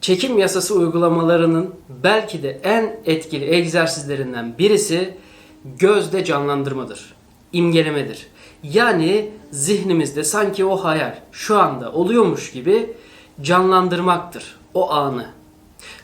Çekim yasası uygulamalarının belki de en etkili egzersizlerinden birisi gözde canlandırmadır. İmgelemedir. Yani zihnimizde sanki o hayal şu anda oluyormuş gibi canlandırmaktır o anı.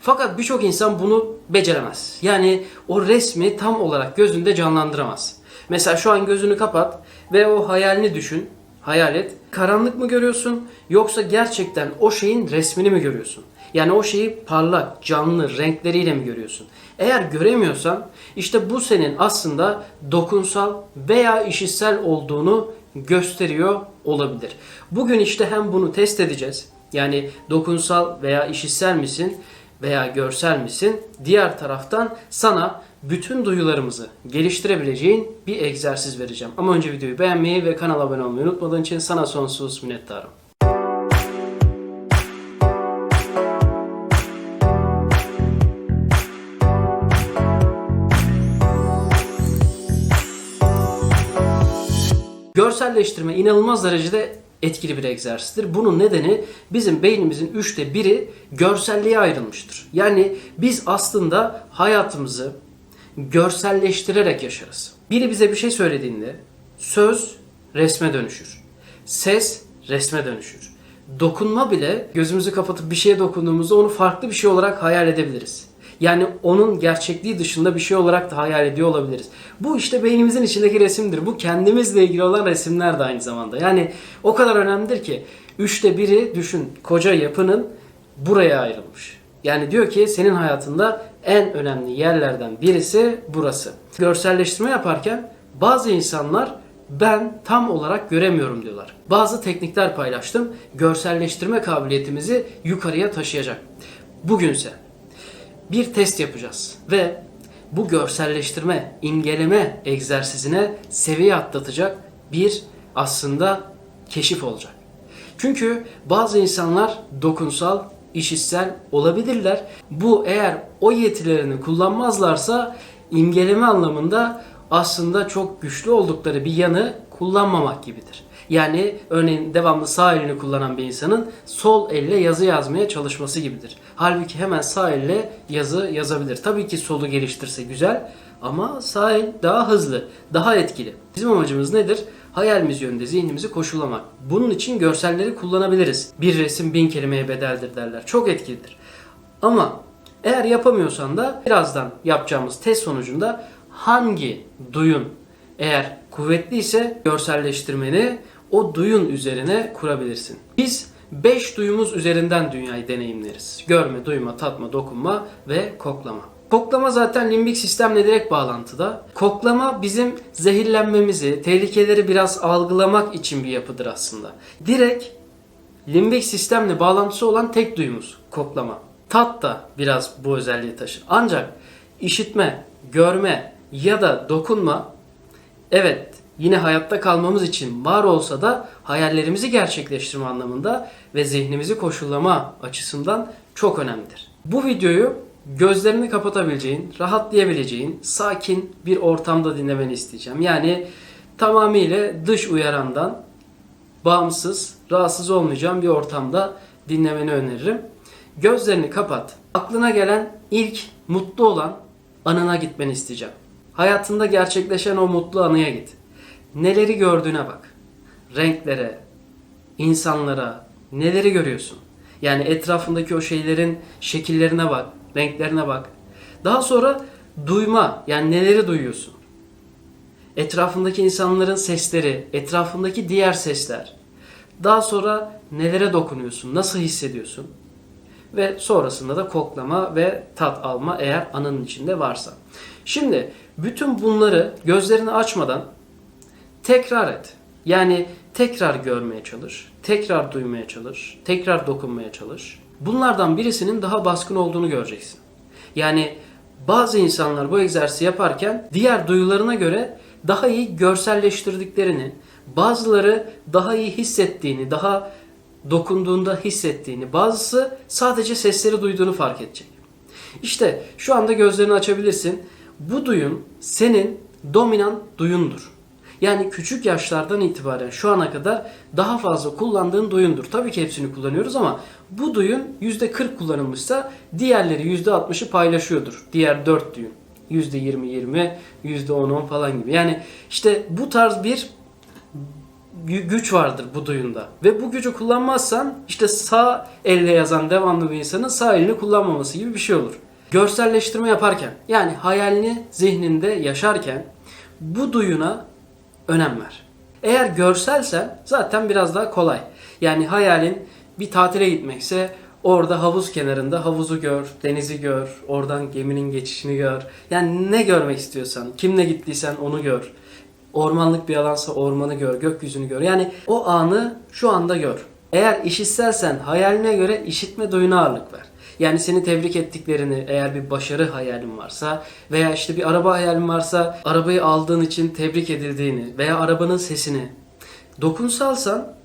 Fakat birçok insan bunu beceremez. Yani o resmi tam olarak gözünde canlandıramaz. Mesela şu an gözünü kapat ve o hayalini düşün. Hayal et. Karanlık mı görüyorsun yoksa gerçekten o şeyin resmini mi görüyorsun? Yani o şeyi parlak, canlı, renkleriyle mi görüyorsun? Eğer göremiyorsan işte bu senin aslında dokunsal veya işitsel olduğunu gösteriyor olabilir. Bugün işte hem bunu test edeceğiz. Yani dokunsal veya işitsel misin veya görsel misin? Diğer taraftan sana bütün duyularımızı geliştirebileceğin bir egzersiz vereceğim. Ama önce videoyu beğenmeyi ve kanala abone olmayı unutmadığın için sana sonsuz minnettarım. Görselleştirme inanılmaz derecede etkili bir egzersizdir. Bunun nedeni bizim beynimizin üçte biri görselliğe ayrılmıştır. Yani biz aslında hayatımızı görselleştirerek yaşarız. Biri bize bir şey söylediğinde söz resme dönüşür. Ses resme dönüşür. Dokunma bile gözümüzü kapatıp bir şeye dokunduğumuzda onu farklı bir şey olarak hayal edebiliriz. Yani onun gerçekliği dışında bir şey olarak da hayal ediyor olabiliriz. Bu işte beynimizin içindeki resimdir. Bu kendimizle ilgili olan resimler de aynı zamanda. Yani o kadar önemlidir ki üçte biri düşün koca yapının buraya ayrılmış. Yani diyor ki senin hayatında en önemli yerlerden birisi burası. Görselleştirme yaparken bazı insanlar ben tam olarak göremiyorum diyorlar. Bazı teknikler paylaştım. Görselleştirme kabiliyetimizi yukarıya taşıyacak. Bugünse bir test yapacağız ve bu görselleştirme, imgeleme egzersizine seviye atlatacak bir aslında keşif olacak. Çünkü bazı insanlar dokunsal, işitsel olabilirler. Bu eğer o yetilerini kullanmazlarsa imgeleme anlamında aslında çok güçlü oldukları bir yanı kullanmamak gibidir. Yani örneğin devamlı sağ elini kullanan bir insanın sol elle yazı yazmaya çalışması gibidir. Halbuki hemen sağ elle yazı yazabilir. Tabii ki solu geliştirse güzel ama sağ el daha hızlı, daha etkili. Bizim amacımız nedir? Hayalimiz yönünde zihnimizi koşullamak. Bunun için görselleri kullanabiliriz. Bir resim bin kelimeye bedeldir derler. Çok etkilidir. Ama eğer yapamıyorsan da birazdan yapacağımız test sonucunda hangi duyun eğer kuvvetliyse görselleştirmeni o duyun üzerine kurabilirsin. Biz 5 duyumuz üzerinden dünyayı deneyimleriz. Görme, duyma, tatma, dokunma ve koklama. Koklama zaten limbik sistemle direkt bağlantıda. Koklama bizim zehirlenmemizi, tehlikeleri biraz algılamak için bir yapıdır aslında. Direkt limbik sistemle bağlantısı olan tek duyumuz koklama. Tat da biraz bu özelliği taşır. Ancak işitme, görme ya da dokunma evet yine hayatta kalmamız için var olsa da hayallerimizi gerçekleştirme anlamında ve zihnimizi koşullama açısından çok önemlidir. Bu videoyu gözlerini kapatabileceğin, rahatlayabileceğin, sakin bir ortamda dinlemeni isteyeceğim. Yani tamamıyla dış uyarandan bağımsız, rahatsız olmayacağın bir ortamda dinlemeni öneririm. Gözlerini kapat. Aklına gelen ilk mutlu olan anına gitmeni isteyeceğim. Hayatında gerçekleşen o mutlu anıya git. Neleri gördüğüne bak. Renklere, insanlara, neleri görüyorsun? Yani etrafındaki o şeylerin şekillerine bak, renklerine bak. Daha sonra duyma, yani neleri duyuyorsun? Etrafındaki insanların sesleri, etrafındaki diğer sesler. Daha sonra nelere dokunuyorsun, nasıl hissediyorsun? Ve sonrasında da koklama ve tat alma eğer anının içinde varsa. Şimdi bütün bunları gözlerini açmadan tekrar et. Yani tekrar görmeye çalış, tekrar duymaya çalış, tekrar dokunmaya çalış. Bunlardan birisinin daha baskın olduğunu göreceksin. Yani bazı insanlar bu egzersizi yaparken diğer duyularına göre daha iyi görselleştirdiklerini, bazıları daha iyi hissettiğini, daha dokunduğunda hissettiğini, bazısı sadece sesleri duyduğunu fark edecek. İşte şu anda gözlerini açabilirsin. Bu duyun senin dominant duyundur. Yani küçük yaşlardan itibaren şu ana kadar daha fazla kullandığın duyundur. Tabii ki hepsini kullanıyoruz ama bu duyun %40 kullanılmışsa diğerleri %60'ı paylaşıyordur. Diğer 4 duyun. %20-20, %10-10 falan gibi. Yani işte bu tarz bir gü- güç vardır bu duyunda. Ve bu gücü kullanmazsan işte sağ elle yazan devamlı bir insanın sağ elini kullanmaması gibi bir şey olur. Görselleştirme yaparken yani hayalini zihninde yaşarken bu duyuna önem ver. Eğer görselsen zaten biraz daha kolay. Yani hayalin bir tatile gitmekse orada havuz kenarında havuzu gör, denizi gör, oradan geminin geçişini gör. Yani ne görmek istiyorsan, kimle gittiysen onu gör. Ormanlık bir alansa ormanı gör, gökyüzünü gör. Yani o anı şu anda gör. Eğer işitselsen hayaline göre işitme duyuna ağırlık ver. Yani seni tebrik ettiklerini eğer bir başarı hayalin varsa veya işte bir araba hayalin varsa arabayı aldığın için tebrik edildiğini veya arabanın sesini dokunsalsan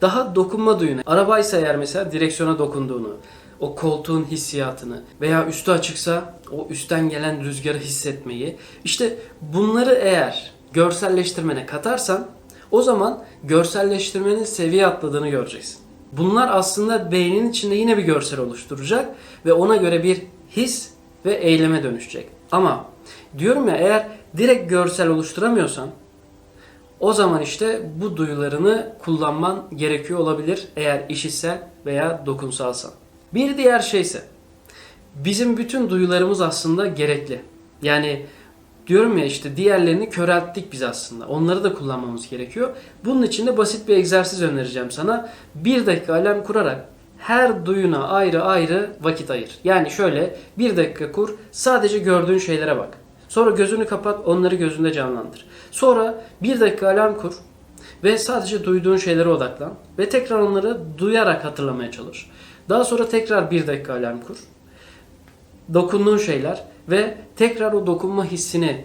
daha dokunma duyunu. Arabaysa eğer mesela direksiyona dokunduğunu, o koltuğun hissiyatını veya üstü açıksa o üstten gelen rüzgarı hissetmeyi. İşte bunları eğer görselleştirmene katarsan o zaman görselleştirmenin seviye atladığını göreceksin. Bunlar aslında beynin içinde yine bir görsel oluşturacak ve ona göre bir his ve eyleme dönüşecek. Ama diyorum ya eğer direkt görsel oluşturamıyorsan o zaman işte bu duyularını kullanman gerekiyor olabilir eğer işitsel veya dokunsalsan. Bir diğer şeyse bizim bütün duyularımız aslında gerekli. Yani diyorum ya işte diğerlerini körelttik biz aslında. Onları da kullanmamız gerekiyor. Bunun için de basit bir egzersiz önereceğim sana. Bir dakika alarm kurarak her duyuna ayrı ayrı vakit ayır. Yani şöyle bir dakika kur sadece gördüğün şeylere bak. Sonra gözünü kapat onları gözünde canlandır. Sonra bir dakika alarm kur ve sadece duyduğun şeylere odaklan. Ve tekrar onları duyarak hatırlamaya çalış. Daha sonra tekrar bir dakika alarm kur. Dokunduğun şeyler ve tekrar o dokunma hissini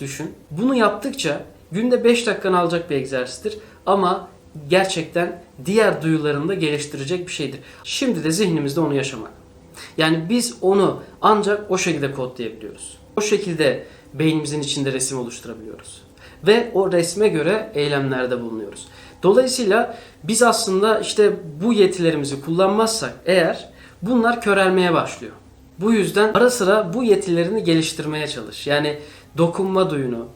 düşün. Bunu yaptıkça günde 5 dakikanı alacak bir egzersizdir ama gerçekten diğer duyularını da geliştirecek bir şeydir. Şimdi de zihnimizde onu yaşamak. Yani biz onu ancak o şekilde kodlayabiliyoruz. O şekilde beynimizin içinde resim oluşturabiliyoruz. Ve o resme göre eylemlerde bulunuyoruz. Dolayısıyla biz aslında işte bu yetilerimizi kullanmazsak eğer bunlar körelmeye başlıyor. Bu yüzden ara sıra bu yetilerini geliştirmeye çalış. Yani dokunma duyunu,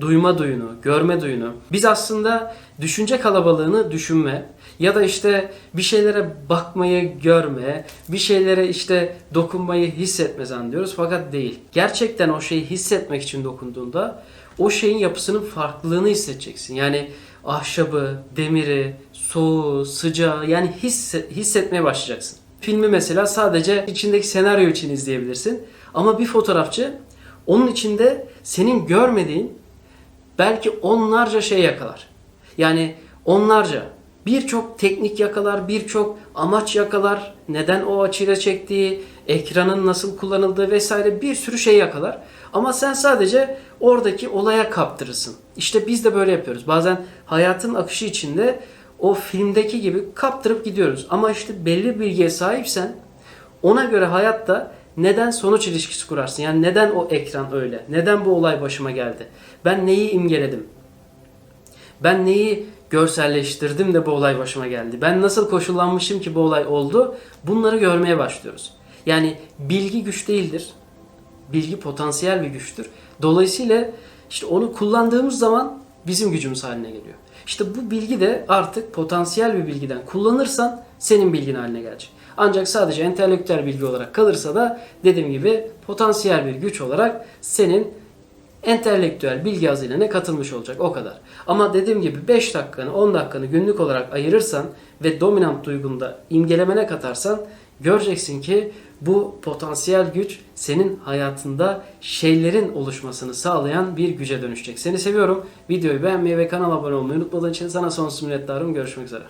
duyma duyunu, görme duyunu. Biz aslında düşünce kalabalığını düşünme ya da işte bir şeylere bakmayı görme, bir şeylere işte dokunmayı hissetme zannediyoruz fakat değil. Gerçekten o şeyi hissetmek için dokunduğunda o şeyin yapısının farklılığını hissedeceksin. Yani ahşabı, demiri, soğuğu, sıcağı yani hisse- hissetmeye başlayacaksın. Filmi mesela sadece içindeki senaryo için izleyebilirsin. Ama bir fotoğrafçı onun içinde senin görmediğin belki onlarca şey yakalar. Yani onlarca birçok teknik yakalar, birçok amaç yakalar, neden o açıyla çektiği, ekranın nasıl kullanıldığı vesaire bir sürü şey yakalar. Ama sen sadece oradaki olaya kaptırırsın. İşte biz de böyle yapıyoruz. Bazen hayatın akışı içinde o filmdeki gibi kaptırıp gidiyoruz. Ama işte belli bir bilgiye sahipsen ona göre hayatta neden sonuç ilişkisi kurarsın. Yani neden o ekran öyle? Neden bu olay başıma geldi? Ben neyi imgeledim? Ben neyi görselleştirdim de bu olay başıma geldi? Ben nasıl koşullanmışım ki bu olay oldu? Bunları görmeye başlıyoruz. Yani bilgi güç değildir. Bilgi potansiyel bir güçtür. Dolayısıyla işte onu kullandığımız zaman bizim gücümüz haline geliyor. İşte bu bilgi de artık potansiyel bir bilgiden kullanırsan senin bilgin haline gelecek. Ancak sadece entelektüel bilgi olarak kalırsa da dediğim gibi potansiyel bir güç olarak senin entelektüel bilgi hazinene katılmış olacak o kadar. Ama dediğim gibi 5 dakikanı 10 dakikanı günlük olarak ayırırsan ve dominant duygunda imgelemene katarsan göreceksin ki bu potansiyel güç senin hayatında şeylerin oluşmasını sağlayan bir güce dönüşecek. Seni seviyorum. Videoyu beğenmeyi ve kanala abone olmayı unutmadığın için sana sonsuz minnettarım. Görüşmek üzere.